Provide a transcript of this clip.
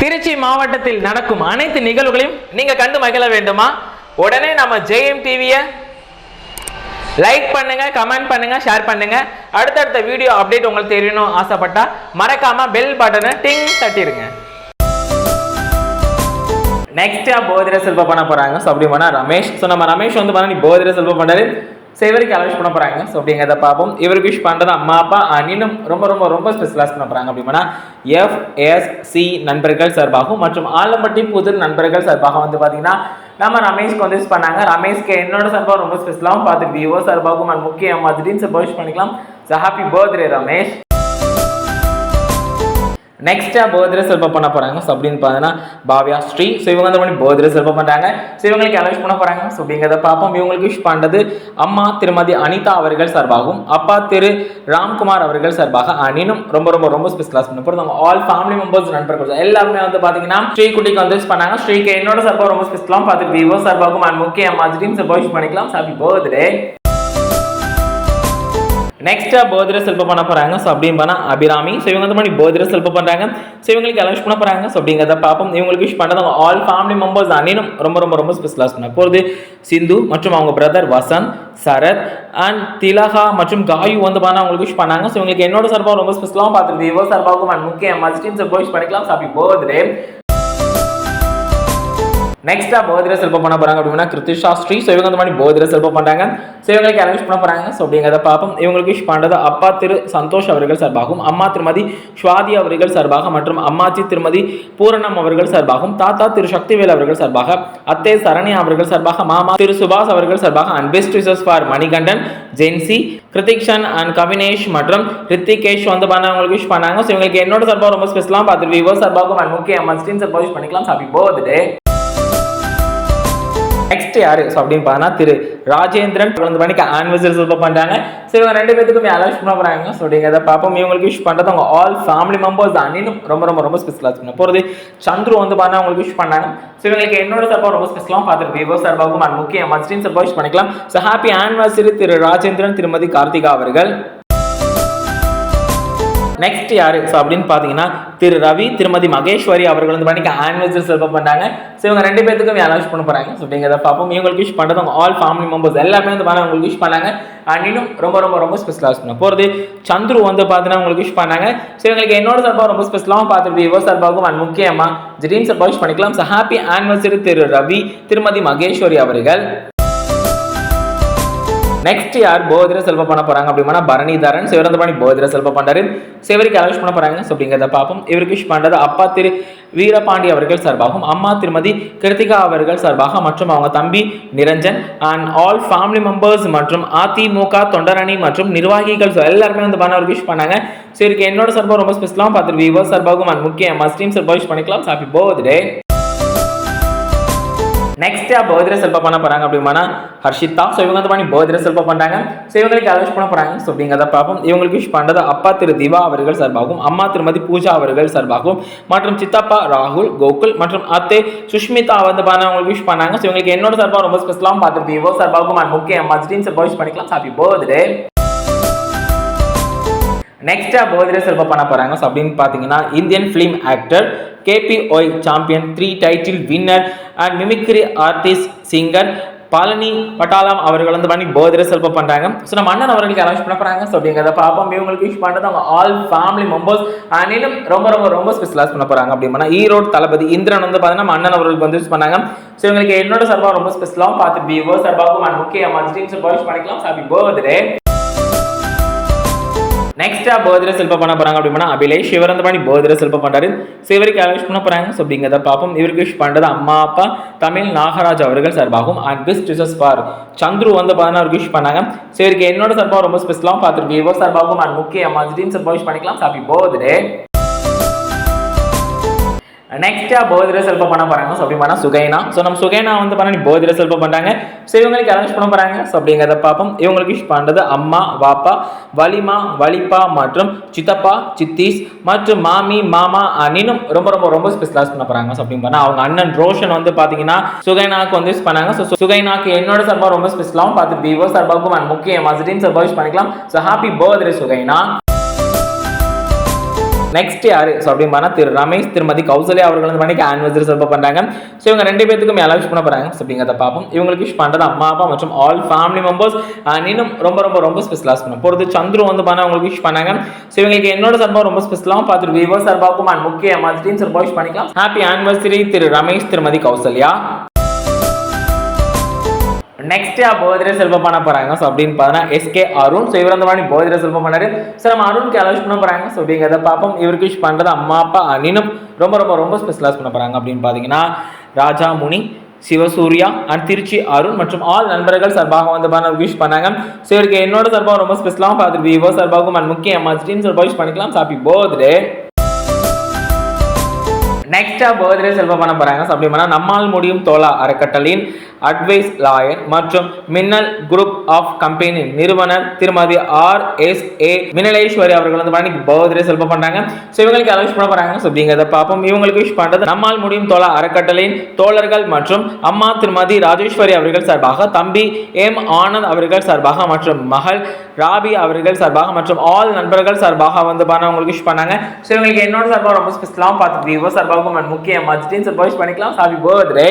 திருச்சி மாவட்டத்தில் நடக்கும் அனைத்து நிகழ்வுகளையும் நீங்க கண்டு மகிழ வேண்டுமா? உடனே நம்ம ஜெயம் டிவியை லைக் பண்ணுங்க கமெண்ட் பண்ணுங்க ஷேர் பண்ணுங்க. அடுத்தடுத்த வீடியோ அப்டேட் உங்களுக்கு தெரியணும் ஆசைப்பட்டா மறக்காம பெல் பட்டனை டிங் தட்டிடுங்க. நெக்ஸ்ட் போதிர செல்வம் பண்ண போறாங்க. ஸோ அப்படி பண்ணா ரமேஷ் ஸோ நம்ம ரமேஷ் வந்து பண்ணா நீ போதிர செல்வம் பண்ணாரு ஸோ இவருக்கு அலோஷ் பண்ண போகிறாங்க ஸோ அப்படிங்கிறத பார்ப்போம். இவருக்கு விஷ் பண்ணுறது அம்மா அப்பா அனினும் இன்னும் ரொம்ப ரொம்ப ரொம்ப ஸ்பெஷலாக பண்ண போகிறாங்க அப்படின்னா எஃப்எஸ்சி நண்பர்கள் சார்பாகவும் மற்றும் ஆலம்பட்டி புதிர் நண்பர்கள் சார்பாக வந்து பார்த்தீங்கன்னா நம்ம ரமேஷ்க்கு வந்து விஷ் பண்ணாங்க. ரமேஷ்க்கு என்னோட சார்பாக ரொம்ப ஸ்பெஷலாகவும் பார்த்து விவோ சார்பாகவும் and முக்கியம் அம்மா திடீர்னு சார்பாக விஷ் பண்ணிக்கலாம். So happy birthday Ramesh. நெக்ஸ்ட்டாக பர்த்டே செல்பம் பண்ண போகிறாங்க ஸோ அப்படின்னு பார்த்தீங்கன்னா பாவியா ஸ்ரீ. ஸோ இவங்க வந்து பண்ணி பர்த்டே செல்பம் பண்ணுறாங்க ஸோ இவங்களுக்கு அலோஷ் பண்ண போகிறாங்க ஸோ அப்படிங்கிறத பார்ப்போம். இவங்களுக்கு விஷ் பண்ணுறது அம்மா திருமதி அனிதா அவர்கள் சார்பாகவும் அப்பா திரு ராம்குமார் அவர்கள் சார்பாக அனினும் ரொம்ப ரொம்ப ரொம்ப ஸ்பெஷலாக பண்ண போகிறோம் ஆல் ஃபேமிலி மெம்பர்ஸ் நண்பர்கள் எல்லாருமே வந்து பார்த்தீங்கன்னா ஸ்ரீ குட்டிக்கு வந்து விஷ் பண்ணாங்க. ஸ்ரீக்கு என்னோட சார்பாக ரொம்ப ஸ்பெஷலாக பார்த்துட்டு விவோ சார்பாகவும் அண்ட் முக்கிய அம்மா திடீர்னு சார்பாக விஷ் பண்ணிக்கலாம் ஹாப்பி பர்த்டே நெக்ஸ்டா பர்த்டே செல்ப பண்ண போறாங்க. ஸோ அப்படின்னு பண்ணா அபிராமி ஸோ இவங்க வந்து பண்ணி போதிர செல்ப பண்றாங்க. ஸோ இவங்களுக்கு அலோஷ் பண்ண போறாங்க. ஸோ அப்படிங்கிறத பார்ப்போம். இவங்களுக்கு விஷ் பண்ணது ஆல் ஃபேமிலி மெம்பர்ஸ் அனினும் ரொம்ப ரொம்ப ரொம்ப ஸ்பெஷலாக பண்ண. போகிறது சிந்து மற்றும் அவங்க பிரதர் வசந்த் சரத் அண்ட் திலகா மற்றும் காயு வந்து பண்ணா அவங்களுக்கு விஷ் பண்ணாங்க. ஸோ இவங்களுக்கு என்னோட சார்பாக ரொம்ப ஸ்பெஷலாக பார்த்துருக்கு. இவ்வளோ சார்பாகவும் அண்ட் முக்கிய மஸ்டின் சார்பாக விஷ் பண்ணிக்கலாம். அப்படி பர்த்டே நெக்ஸ்ட்டாக போதிர செல்பம் பண்ண போகிறாங்க அப்படின்னா கிருத்திஷா ஸ்ரீ. ஸோ இவங்க அந்த மாதிரி போதிர செல்பம் பண்றாங்க. ஸோ இவங்களுக்கு அரேஞ்ச் பண்ண போகிறாங்க ஸோ அப்படிங்கிறத பார்ப்போம். இவங்களுக்கு விஷ் பண்றது அப்பா திரு சந்தோஷ் அவர்கள் சார்பாகவும் அம்மா திருமதி ஸ்வாதி அவர்கள் சார்பாக மற்றும் அம்மாச்சி திருமதி பூரணம் அவர்கள் சார்பாகவும் தாத்தா திரு சக்திவேல் அவர்கள் சார்பாக அத்தை சரண்யா அவர்கள் சார்பாக மாமா திரு சுபாஷ் அவர்கள் சார்பாக அண்ட் பெஸ்ட் ரிசர்ஸ் ஃபார் மணிகண்டன் ஜென்சி கிருத்திக்ஷன் அண்ட் கவினேஷ் மற்றும் ரித்திகேஷ் வந்து பண்ணவங்களுக்கு விஷ் பண்ணாங்க. ஸோ இவங்களுக்கு என்னோட சார்பாக ரொம்ப ஸ்பெஷலாக பார்த்து விவோ சார்பாகவும் அண்ட் முக்கிய மஸ்டின் சார்பாக விஷ் பண்ணிக்கலாம். ஹாப்பி பர்த்டே நெக்ஸ்ட் யாரு? ஸோ அப்படின்னு பார்த்தா திரு ராஜேந்திரன். வந்து மணிக்கு ஆனிவர்சரி சூப்பர் பண்றாங்க. சரி இவங்க ரெண்டு பேத்துக்குமே அலோஷ் பண்ண போறாங்க? ஸோ அப்படிங்கிறத பார்ப்போம். இவங்களுக்கு விஷ் பண்ணுறது அவங்க ஆல் ஃபேமிலி மெம்பர்ஸ் அனிலும் ரொம்ப ரொம்ப ரொம்ப ஸ்பெஷலாக பண்ண போகிறது சந்துரு வந்து பார்த்தா அவங்களுக்கு விஷ் பண்ணாங்க ஸோ இவங்களுக்கு என்னோட சார்பாக ரொம்ப ஸ்பெஷலாக பார்த்துட்டு விவோ சார்பாகவும் முக்கிய மஸ்டின் சப்போஸ் பண்ணிக்கலாம். ஸோ ஹாப்பி ஆனிவர்சரி திரு ராஜேந்திரன் திருமதி கார்த்திகா அவர்கள். நெக்ஸ்ட் யார்? ஸோ அப்படின்னு பார்த்தீங்கன்னா திரு ரவி திருமதி மகேஸ்வரி அவர்கள் வந்து பண்ணிக்க ஆனிவர்சரி செல்பம் பண்ணாங்க. ஸோ இவங்க ரெண்டு பேத்துக்கும் அனௌன்ஸ் பண்ண போகிறாங்க ஸோ அப்படிங்கிறத பார்ப்போம். இவங்களுக்கு விஷ் பண்ணுறது அவங்க ஆல் ஃபேமிலி மெம்பர்ஸ் எல்லாமே வந்து பண்ண உங்களுக்கு விஷ் பண்ணாங்க. அண்ட் இன்னும் ரொம்ப ரொம்ப ரொம்ப ஸ்பெஷலாக பண்ண போகிறது சந்துரு வந்து பார்த்தீங்கன்னா உங்களுக்கு விஷ் பண்ணாங்க. ஸோ இவங்களுக்கு என்னோட சார்பாக ரொம்ப ஸ்பெஷலாகவும் பார்த்துட்டு விவோ சார்பாகவும் அண்ட் முக்கியமாக ஜிடீன் சார்பாக விஷ் பண்ணிக்கலாம். ஸோ ஹாப்பி ஆனிவர்சரி திரு ரவி திருமதி மகேஸ்வரி அவர்கள். நெக்ஸ்ட் யார் போதிர செல்வம் பண்ண போறாங்க அப்படின்னா பரணிதரன் சிவரந்தபாணி போதிர செல்வம் பண்ணாரு சிவருக்கு அலோஷ் பண்ண போறாங்க? ஸோ அப்படிங்கிறத பார்ப்போம். இவருக்கு விஷ் பண்றது அப்பா திரு வீரபாண்டி அவர்கள் சார்பாகவும் அம்மா திருமதி கிருத்திகா அவர்கள் சார்பாக மற்றும் அவங்க தம்பி Niranjan and all family members மற்றும் அதிமுக தொண்டரணி மற்றும் நிர்வாகிகள். எல்லாருமே வந்து பண்ண ஒரு விஷ் பண்ணாங்க. ஸோ இதுக்கு என்னோட சார்பாக ரொம்ப ஸ்பெஷலாக பார்த்துட்டு விவோ சார்பாகவும் அண்ட் முக்கிய மஸ்லீம் சார்பாக விஷ் பண்ணிக்கலாம். ஹாப்பி பர்த்டே நெக்ஸ்ட் பர்த்டே செல்பம் பண்ண போறாங்க அப்படின்னா ஹர்ஷிதா. ஸோ இவங்க வந்து பண்ணி பர்த்டே செல்பம் பண்றாங்க. ஸோ இவங்களுக்கு அலோஷ் பண்ண போறாங்க. ஸோ அப்படிங்கிறத பார்ப்போம். இவங்களுக்கு விஷ் பண்றது அப்பா திரு திவா அவர்கள் சார்பாகவும் அம்மா திருமதி பூஜா அவர்கள் சார்பாகவும் மற்றும் சித்தப்பா ராகுல் கோகுல் மற்றும் அத்தை சுஷ்மிதா வந்து பண்ண அவங்களுக்கு விஷ் பண்ணாங்க ஸோ இவங்களுக்கு என்னோட சார்பாக ரொம்ப ஸ்பெஷலாகவும் பார்த்து விவோ சார்பாகவும் அண்ட் முக்கிய மஸ்டின் சார்பாக விஷ் பண்ணிக்கலாம். ஹாப்பி பர்த்டே நெக்ஸ்ட்டாக பர்த்டே செல்பம் பண்ண போகிறாங்க ஸோ அப்படின்னு பார்த்தீங்கன்னா Indian film actor KPY champion three title winner and mimicry artist singer Palani Pattalam அவர்கள் வந்து பண்ணி பர்த்டே செல்ப பண்ணுறாங்க ஸோ நம்ம அண்ணன் அவர்களுக்கு அரேஞ்ச் பண்ண போகிறாங்க ஸோ அப்படிங்கிறத பார்ப்போம். இவங்களுக்கு யூஸ் பண்ணுறது அவங்க ஆல் ஃபேமிலி மெம்பர்ஸ் அனிலும் ரொம்ப ரொம்ப ரொம்ப ஸ்பெஷலாக பண்ண போகிறாங்க அப்படின்னா ஈரோடு தளபதி இந்திரன் வந்து பார்த்தீங்கன்னா நம்ம அண்ணன் அவர்களுக்கு வந்து யூஸ் பண்ணாங்க. ஸோ இவங்களுக்கு என்னோட சார்பாக ரொம்ப ஸ்பெஷலாகவும் பார்த்து விவோ சார்பாகவும் அண்ட் முக்கிய மஸ்டின் சார்பாக விஷ் பண்ணிக்கலாம். அப்படி பர்த்டே நெக்ஸ்டா பர்த்டே செல்பம் பண்ண போறாங்க அப்படின்னா அபிலேஷ் இவர் வந்து பண்ணி பர்த்டே செல்பம் பண்றாரு. ஸோ இவருக்கு விஷ் பண்ண போறாங்க? ஸோ அப்படிங்கிறத பார்ப்போம். இவருக்கு விஷ் பண்ணுறது அம்மா அப்பா தமிழ் நாகராஜ் அவர்கள் சார்பாகவும் and best wishes for Chandru வந்து பார்த்தீங்கன்னா அவருக்கு விஷ் பண்ணாங்க. ஸோ இவருக்கு என்னோட சார்பாக ரொம்ப ஸ்பெஷலாகவும் பார்த்துருக்கு இவர் சார்பாகவும் அண்ட் முக்கிய மஸ்டின் சார்பாக விஷ் பண்ணிக்கலாம். ஹாப்பி பர்த்டே நெக்ஸ்ட்டாக போதிர செல்ப பண்ண போகிறாங்க ஸோ அப்படி பண்ணால் சுகைனா. ஸோ நம்ம சுகைனா வந்து பண்ணால் நீ போதிர செல்ப பண்ணுறாங்க ஸோ இவங்களுக்கு அரேஞ்ச் பண்ண போகிறாங்க ஸோ அப்படிங்கிறத பார்ப்போம். இவங்களுக்கு விஷ் பண்ணுறது அம்மா வாப்பா வலிமா வலிப்பா மற்றும் சித்தப்பா சித்தீஸ் மற்றும் மாமி மாமா அண்ணினும் ரொம்ப ரொம்ப ரொம்ப ஸ்பெஷலாக பண்ண போகிறாங்க ஸோ அப்படின்னு பண்ணால் அவங்க அண்ணன் ரோஷன் வந்து பார்த்தீங்கன்னா சுகைனாக்கு வந்து யூஸ் பண்ணாங்க. ஸோ சுகைனாக்கு என்னோட சர்பா ரொம்ப ஸ்பெஷலாகவும் பார்த்து விவோ சர்பாவுக்கும் அண்ட் முக்கிய மஸ்டின் சார்பாக விஷ் பண்ணிக்கலாம். So happy birthday Sugaina. Next யாரு? ஸோ அப்படின்னு பார்த்தா திரு ரமேஷ் திருமதி கௌசல்யா அவர்கள் வந்து பண்ணிக்கு ஆனிவர்சரி செலிப்ரேட் பண்ணுறாங்க ஸோ இவங்க ரெண்டு பேத்துக்கும் எல்லாம் விஷ் பண்ண போகிறாங்க ஸோ அப்படிங்கிறத பார்ப்போம். இவங்களுக்கு விஷ் பண்ணுறது அம்மா அப்பா மற்றும் ஆல் ஃபேமிலி மெம்பர்ஸ் இன்னும் ரொம்ப ரொம்ப ரொம்ப ஸ்பெஷலாக பண்ண போகிறது சந்துரு வந்து பண்ண அவங்களுக்கு விஷ் பண்ணாங்க. ஸோ இவங்களுக்கு என்னோட சார்பாக ரொம்ப ஸ்பெஷலாக பார்த்துட்டு விவோ சார்பாகவும் அண்ட் முக்கிய மாதிரி சார்பாக விஷ் பண்ணிக்கலாம். ஹாப்பி ஆனிவர்சரி திரு ரமேஷ் திருமதி கௌசல்யா. நெக்ஸ்ட் யா செல்வம் செல்பம் பண்ண போறாங்க. ஸோ அப்படின்னு பார்த்தீங்கன்னா எஸ்கே அருண் ஸோ இவர் அந்த மாதிரி பர்த்டே செல்வம் பண்ணாரு. ஸோ நம்ம அருணுக்கு அலோஸ் பண்ண போறாங்க? ஸோ அப்படிங்கிறத பார்ப்போம். இவருக்கு விஷ் பண்ணுறது அம்மா அப்பா அனினும் ரொம்ப ரொம்ப ரொம்ப ஸ்பெஷலாக பண்ண போறாங்க அப்படின்னு பார்த்தீங்கன்னா ராஜா முனி சிவசூர்யா அண்ட் திருச்சி அருண் மற்றும் ஆல் நண்பர்கள் சார்பாக வந்து பண்ண விஷ் பண்ணாங்க. ஸோ இவருக்கு என்னோட சார்பாக ரொம்ப ஸ்பெஷலாக பார்த்துட்டு விவோ சார்பாகவும் அண்ட் முக்கிய எம்ஆர்டின்னு சார்பாக விஷ் பண்ணிக்கலாம். சாப்பி போதே நெக்ஸ்டா பர்த்டே செல்வ பண்ண போறாங்க. ஸோ அப்படி நம்மால் முடியும் தோலா அறக்கட்டளையின் அட்வைஸ் லாயர் மற்றும் மின்னல் குரூப் ஆஃப் கம்பெனி நிறுவனர் திருமதி ஆர் எஸ் ஏ மினலேஸ்வரி அவர்கள் வந்து பண்ணி பர்த்டே செல்வ பண்றாங்க. ஸோ இவங்களுக்கு அலோஸ் பண்ண போறாங்க? ஸோ அப்படிங்கிறத பார்ப்போம். இவங்களுக்கு விஷ் பண்றது நம்மால் முடியும் தோலா அறக்கட்டளையின் தோழர்கள் மற்றும் அம்மா திருமதி ராஜேஸ்வரி அவர்கள் சார்பாக தம்பி எம் ஆனந்த் அவர்கள் சார்பாக மற்றும் மகள் ராபி அவர்கள் சார்பாக மற்றும் ஆல் நண்பர்கள் சார்பாக வந்து பண்ண உங்களுக்கு விஷ் பண்ணாங்க. ஸோ இவங்களுக்கு என்னோட சார்பாக ரொம்ப ஸ்பெஷலாகவும் பார்த்துட்டு விவோ சார்பாக and முக்கியம் மஜ்டின் சார்பாக பண்ணிக்கலாம். பண்ணிக்கலாம் ஹாப்பி பர்த்டே